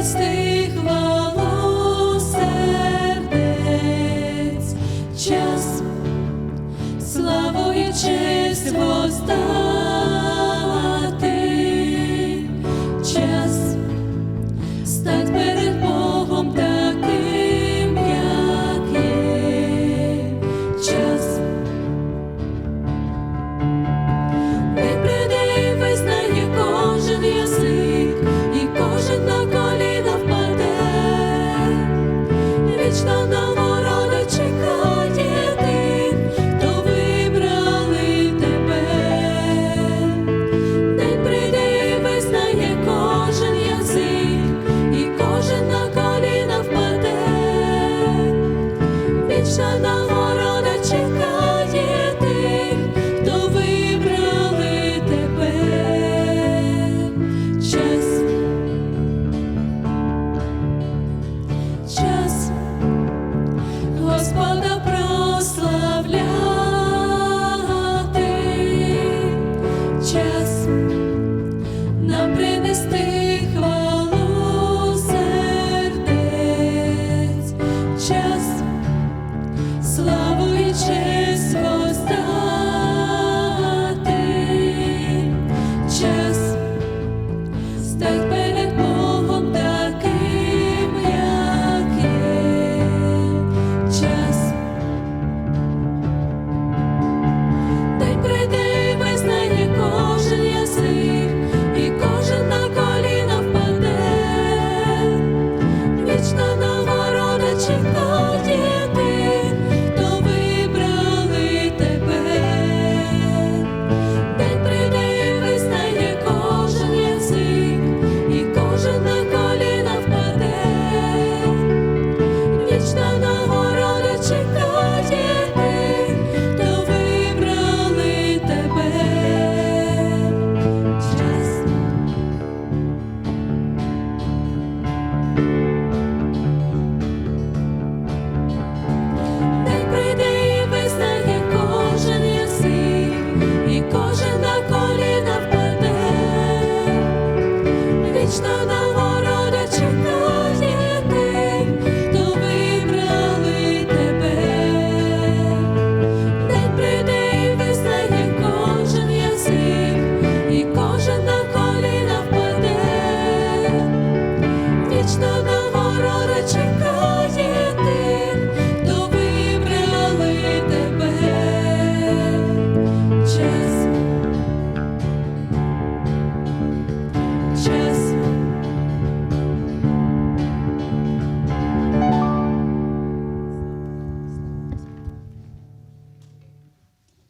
нести хвалу час, славу і честь Возда. share.